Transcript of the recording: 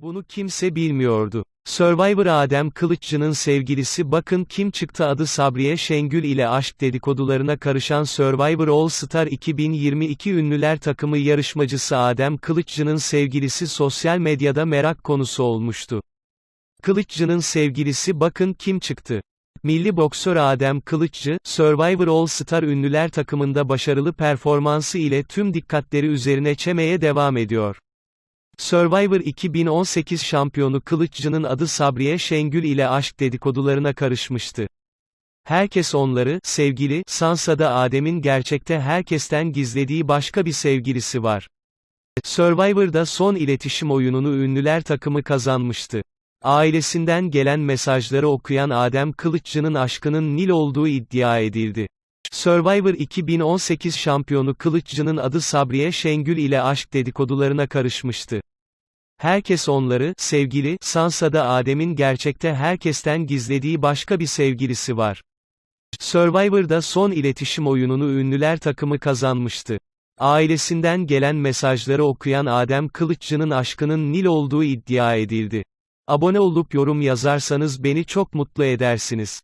Bunu kimse bilmiyordu. Survivor Adem Kılıççı'nın sevgilisi bakın kim çıktı adı Sabriye Şengül ile aşk dedikodularına karışan Survivor All Star 2022 ünlüler takımı yarışmacısı Adem Kılıççı'nın sevgilisi sosyal medyada merak konusu olmuştu. Kılıççı'nın sevgilisi bakın kim çıktı. Milli boksör Adem Kılıççı, Survivor All Star ünlüler takımında başarılı performansı ile tüm dikkatleri üzerine çemeye devam ediyor. Survivor 2018 şampiyonu Kılıççı'nın adı Sabriye Şengül ile aşk dedikodularına karışmıştı. Herkes onları, sevgili, Sansa'da Adem'in gerçekte herkesten gizlediği başka bir sevgilisi var. Survivor'da son iletişim oyununu ünlüler takımı kazanmıştı. Ailesinden gelen mesajları okuyan Adem Kılıççı'nın aşkının Nil olduğu iddia edildi. Survivor 2018 şampiyonu Kılıççı'nın adı Sabriye Şengül ile aşk dedikodularına karışmıştı. Herkes onları, sevgili, Sansa'da Adem'in gerçekte herkesten gizlediği başka bir sevgilisi var. Survivor'da son iletişim oyununu ünlüler takımı kazanmıştı. Ailesinden gelen mesajları okuyan Adem Kılıççı'nın aşkının Nil olduğu iddia edildi. Abone olup yorum yazarsanız beni çok mutlu edersiniz.